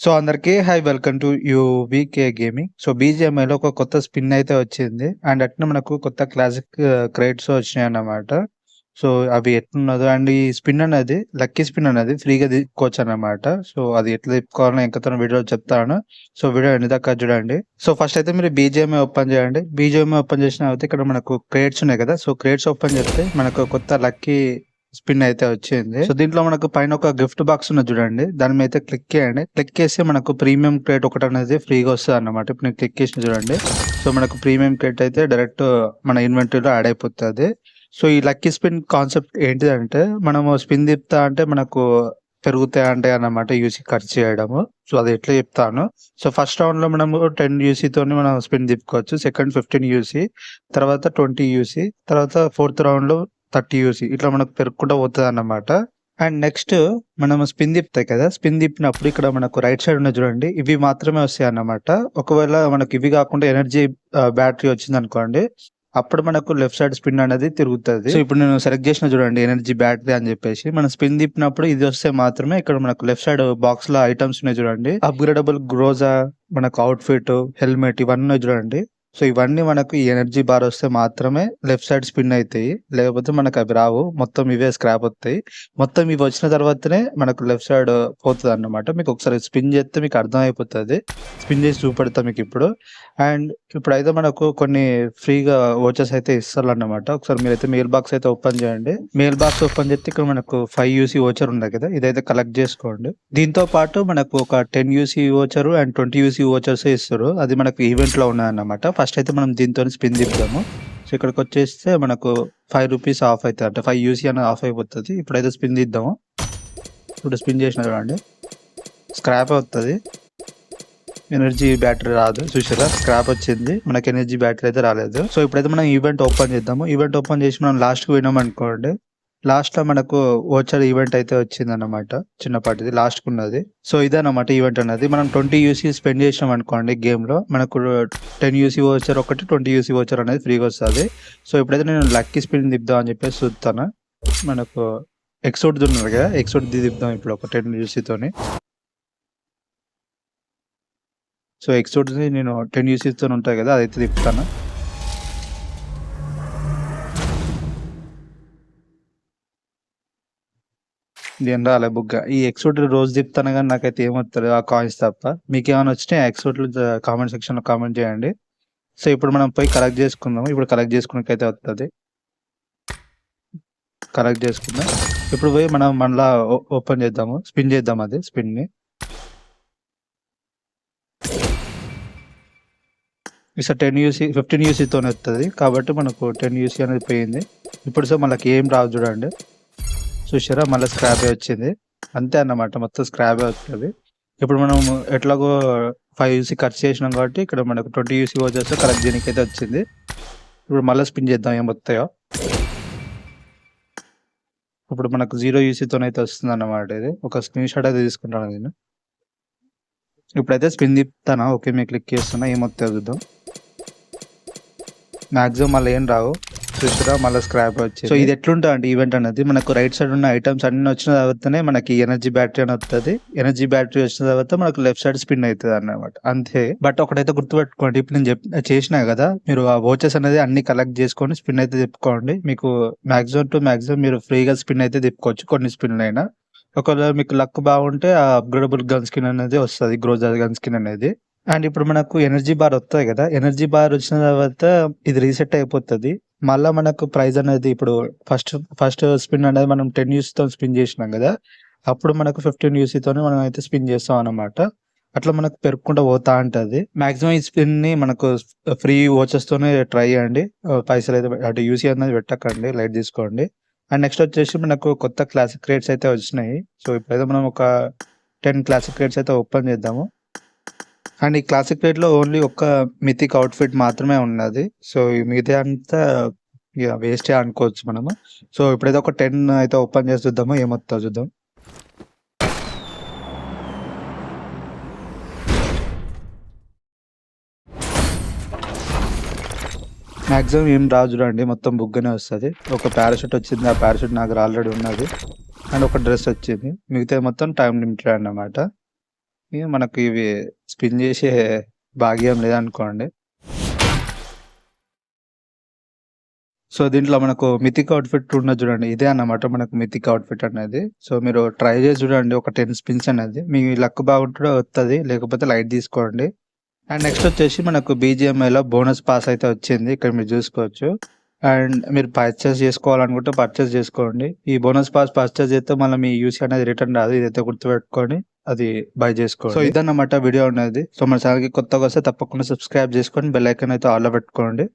So అందరికీ hi welcome to UVK gaming. So బీజీఎంఐలో ఒక కొత్త స్పిన్ అయితే వచ్చింది. అండ్ అట్నే మనకు కొత్త క్లాసిక్ క్రేట్స్ వచ్చినాయి అన్నమాట సో అవి ఎట్లున్నదో అండ్ ఈ స్పిన్ అనేది లక్కీ స్పిన్ అనేది ఫ్రీగా తీసుకోవచ్చన్నమాట. సో అది ఎట్లా తిప్పుకోవాలో ఇంకతను వీడియో చెప్తాను. సో వీడియో ఎన్ని దాకా చూడండి. సో ఫస్ట్ అయితే మీరు బీజీఎంఐ ఓపెన్ చేయండి. బీజీఎంఐ ఓపెన్ చేసిన తర్వాత ఇక్కడ మనకు క్రేట్స్ ఉన్నాయి కదా! సో క్రేట్స్ ఓపెన్ చేస్తే మనకు కొత్త లక్కీ స్పిన్ అయితే వచ్చింది. సో దీంట్లో మనకు పైన ఒక గిఫ్ట్ బాక్స్ ఉన్నది చూడండి. దాని మీద క్లిక్ చేయండి. క్లిక్ చేస్తే మనకు ప్రీమియం క్రేట్ ఒకటి అనేది ఫ్రీగా వస్తదన్నమాట. ఇప్పుడు నేను క్లిక్ చేసిన చూడండి. సో మనకు ప్రీమియం క్రేట్ అయితే డైరెక్ట్ మన ఇన్వెంటరీలో యాడ్ అయిపోతుంది సో ఈ లక్కీ స్పిన్ కాన్సెప్ట్ ఏంటిదంటే మనము స్పిన్ తిప్పుతా అంటే మనకు పెరుగుతాయి అంటే అన్నమాట యూసీ ఖర్చు చేయడము. సో అది ఎట్లా చెప్తాను. సో ఫస్ట్ రౌండ్‌లో మనము టెన్ యూసీతో మనం స్పిన్ తిప్పుకోవచ్చు. సెకండ్ 15 యూసీ, తర్వాత 20 యూసీ, తర్వాత ఫోర్త్ రౌండ్‌లో 30 యూసీ ఇట్లా మనకు పెరుగుకుంటూ పోతుంది అన్నమాట అండ్ నెక్స్ట్ మనం స్పిన్ తిప్పుతాయి కదా! స్పిన్ తిప్పినప్పుడు ఇక్కడ మనకు రైట్ సైడ్ ఉన్న చూడండి. ఇవి మాత్రమే వస్తాయి అన్నమాట ఒకవేళ మనకు ఇవి కాకుండా ఎనర్జీ బ్యాటరీ బ్యాటరీ వచ్చిందనుకోండి. అప్పుడు మనకు లెఫ్ట్ సైడ్ స్పిన్ అనేది తిరుగుతుంది సో ఇప్పుడు నేను సెలెక్ట్ చేసిన చూడండి ఎనర్జీ బ్యాటరీ అని చెప్పేసి. మనం స్పిన్ తిప్పినప్పుడు ఇది వస్తే మాత్రమే ఇక్కడ మనకు లెఫ్ట్ సైడ్ బాక్స్లో ఐటమ్స్ ఉన్నాయి చూడండి. అప్‌గ్రేడబుల్ గ్రోజా, మనకు అవుట్ ఫిట్ హెల్మెట్ ఇవన్నీ చూడండి. సో ఇవన్నీ మనకు ఈ ఎనర్జీ బార్ వస్తే మాత్రమే లెఫ్ట్ సైడ్ స్పిన్ అవుతాయి లేకపోతే మనకు అవి రావు. మొత్తం ఇవే స్క్రాప్ వస్తాయి. మొత్తం ఇవి వచ్చిన తర్వాతనే మనకు లెఫ్ట్ సైడ్ పోతుంది అన్నమాట మీకు ఒకసారి స్పిన్ చేస్తే మీకు అర్థం అయిపోతుంది స్పిన్ చేసి చూపెడతా మీకు ఇప్పుడు అండ్ ఇప్పుడైతే మనకు కొన్ని ఫ్రీగా వోచర్స్ అయితే ఇస్తారు అన్నమాట ఒకసారి మీరైతే మెయిల్ బాక్స్ అయితే ఓపెన్ చేయండి. మెయిల్ బాక్స్ ఓపెన్ చేస్తే ఇక్కడ మనకు ఫైవ్ యూసీ ఓచర్ ఉంది కదా! ఇదైతే కలెక్ట్ చేసుకోండి. దీంతో పాటు మనకు ఒక 10 UC voucher and 20 UC vouchers ఇస్తారు. అది మనకు ఈవెంట్‌లో ఉన్నాయన్నమాట. ఫస్ట్ అయితే మనం దీంతో స్పిన్ తిప్పుదాము. సో ఇక్కడికి వచ్చేస్తే మనకు ఫైవ్ రూపీస్ ఆఫ్ అవుతుంది అంటే ఫైవ్ యూసీ అనేది ఆఫ్ అయిపోతుంది ఇప్పుడైతే స్పిన్ తీద్దాము. ఇప్పుడు స్పిన్ చేసిన చూడండి. స్క్రాప్ అవుతుంది ఎనర్జీ బ్యాటరీ రాదు. చూసారా? స్క్రాప్ వచ్చింది. మనకు ఎనర్జీ బ్యాటరీ అయితే రాలేదు. సో ఇప్పుడైతే మనం ఈవెంట్ ఓపెన్ చేద్దాము. ఈవెంట్ ఓపెన్ చేసి మనం లాస్ట్‌కి పోయినామనుకోండి. లాస్ట్‌లో మనకు ఓచర్ ఈవెంట్ అయితే వచ్చింది అనమాట చిన్నపాటిది లాస్ట్‌కున్నది. సో ఇదనమాట ఈవెంట్ అనేది. మనం 20 యూసీ స్పెండ్ చేసినామనుకోండి గేమ్‌లో మనకు 10 యూసీ ఓచర్ ఒకటి, 20 యూసీ ఓచర్ అనేది ఫ్రీగా వస్తుంది సో ఇప్పుడైతే నేను లక్కీ స్పిన్ దిద్దాం అని చెప్పేసి చూస్తాను. మనకు ఎక్సోట్ ఉన్నారు కదా! ఎక్సోట్ దిద్దాం ఇప్పుడు ఒక 10 యూసీతోని. సో ఎక్సోట్ నేను టెన్ యూసీతో ఉంటాయి కదా! అదైతే తిప్పుతాను. నేను రాలే బుగ్గ. ఈ ఎక్సోడ్ రోజు తిప్పుతాను కానీ నాకైతే ఏమొస్తుంది ఆ కాయిన్స్ తప్ప. మీకు ఏమైనా వచ్చినా జ కామెంట్ సెక్షన్‌లో కామెంట్ చేయండి. సో ఇప్పుడు మనం పోయి కలెక్ట్ చేసుకుందాము. ఇప్పుడు కలెక్ట్ చేసుకున్నకైతే వస్తుంది కలెక్ట్ చేసుకుందాం. ఇప్పుడు పోయి మనం మళ్ళా ఓ ఓపెన్ చేద్దాము. స్పిన్ చేద్దాం అది స్పిన్‌ని. ఇసా టెన్ యూసీ ఫిఫ్టీన్ యూసీతోనే వస్తుంది కాబట్టి మనకు 10 యూసీ అనేది పోయింది. ఇప్పుడు సో మనకి ఏం రావు చూడండి. చూసారా? మళ్ళీ స్క్రాబే వచ్చింది. అంతే అన్నమాట. మొత్తం స్క్రాబే వత్తది. ఇప్పుడు మనం ఎట్లాగో ఫైవ్ యూసీ ఖర్చు చేసినాం కాబట్టి ఇక్కడ మనకు 20 యూసీ వచ్చేస్తే కరెక్ట్ దీనికి అయితే వచ్చింది. ఇప్పుడు మళ్ళీ స్పిన్ చేద్దాం ఏమొత్తాయో. ఇప్పుడు మనకు జీరో యూసీతోనైతే వస్తుందన్నమాట ఇది. ఒక స్క్రీన్ షాట్ అయితే తీసుకుంటాను నేను. ఇప్పుడైతే స్పిన్ తిప్పుతాను. ఓకే మీకు క్లిక్ చేస్తున్నా. ఏమొస్తాయో చూద్దాం. మ్యాక్సిమం మళ్ళీ ఏం రావు. చూసారా? మళ్ళీ స్క్రాప్ వచ్చి సో ఇది ఎట్లుంటదంటే ఈవెంట్ అనేది మనకు రైట్ సైడ్ ఉన్న ఐటమ్స్ అన్ని వచ్చిన తర్వాతనే మనకి ఎనర్జీ బ్యాటరీ అని వస్తుంది ఎనర్జీ బ్యాటరీ వచ్చిన తర్వాత మనకు లెఫ్ట్ సైడ్ స్పిన్ అవుతుంది అన్నమాట అంతే. బట్ ఒకటైతే గుర్తుపెట్టుకోండి. ఇప్పుడు నేను చెప్ చేసినా కదా! మీరు ఆ వోచెస్ అనేది అన్ని కలెక్ట్ చేసుకొని స్పిన్ అయితే తిప్పుకోండి. మీకు మాక్సిమం టు మాక్సిమం మీరు ఫ్రీగా స్పిన్ అయితే తిప్పుకోవచ్చు. కొన్ని స్పిన్‌లైనా. ఒకవేళ మీకు లక్ బాగుంటే ఆ అప్‌గ్రేడబుల్ గన్ స్కిన్ అనేది వస్తుంది గ్రోజర్ గన్ స్కిన్ అనేది. అండ్ ఇప్పుడు మనకు ఎనర్జీ బార్ వస్తుంది కదా! ఎనర్జీ బార్ వచ్చిన తర్వాత ఇది రీసెట్ అయిపోతది. మళ్ళా మనకు ప్రైజ్ అనేది ఇప్పుడు ఫస్ట్ ఫస్ట్ స్పిన్ అనేది మనం టెన్తో స్పిన్ చేసినాం కదా! అప్పుడు మనకు ఫిఫ్టీన్ యూసీతోనే మనం అయితే స్పిన్ చేస్తాం అన్నమాట. అట్లా మనకు పెరుక్కుంటూ పోతా ఉంటుంది మాక్సిమం ఈ స్పిన్‌ని మనకు ఫ్రీ వోచర్స్‌తోనే ట్రై చేయండి. పైసలు అయితే అటు యూసీ అనేది పెట్టకండి. లైట్ తీసుకోండి. అండ్ నెక్స్ట్ వచ్చేసి మనకు కొత్త క్లాసిక్ రేట్స్ అయితే వచ్చినాయి. సో ఇప్పుడైతే మనం ఒక 10 క్లాసిక్ రేట్స్ అయితే ఓపెన్ చేద్దాము. అండ్ ఈ క్లాసిక్ క్రేట్‌లో ఓన్లీ ఒక్క మిథిక్ అవుట్‌ఫిట్ మాత్రమే ఉన్నది. సో మిగతా అంతా ఇక వేస్టే అనుకోవచ్చు మనము. సో ఇప్పుడైతే ఒక 10 అయితే ఓపెన్ చేసి చూద్దాము. ఏమొస్తా చూద్దాం. మాక్సిమం ఏం రాదు చూడండి. మొత్తం బుగ్గనే వస్తుంది ఒక పారాషూట్ వచ్చింది. ఆ పారాషూట్ నాకు ఆల్రెడీ ఉన్నది. అండ్ ఒక డ్రెస్ వచ్చింది. మిగతా మొత్తం టైం లిమిటెడ్ అన్నమాట. మనకు ఇవి స్పిన్ చేసే భాగ్యం లేదనుకోండి. సో, దీంట్లో మనకు మితిక్ అవుట్‌ఫిట్ ఉన్నది చూడండి. ఇదే అన్నమాట మనకు మిథిక్ అవుట్‌ఫిట్ అనేది. సో, మీరు ట్రై చేసి చూడండి ఒక 10 స్పిన్స్ అనేది. మీ లక్ బాగుంటే వస్తుంది లేకపోతే లైట్ తీసుకోండి. అండ్ నెక్స్ట్ వచ్చేసి మనకు బీజిఎంఐలో బోనస్ పాస్ అయితే వచ్చింది. ఇక్కడ మీరు చూసుకోవచ్చు. అండ్ మీరు పర్చేస్ చేసుకోవాలనుకుంటే పర్చేస్ చేసుకోండి. ఈ బోనస్ పాస్ పర్చేస్ చేస్తే మళ్ళీ మీ యూసీ అనేది రిటర్న్ రాదు. ఇదైతే గుర్తుపెట్టుకొని అది బై చేసుకోండి. సో, ఇదన్నమాట వీడియో అనేది. సో, మన ఛానల్కి కొత్తగా వస్తే తప్పకుండా సబ్స్క్రైబ్ చేసుకొని బెల్ ఐకన్ అయితే ఆల్‌లో పెట్టుకోండి.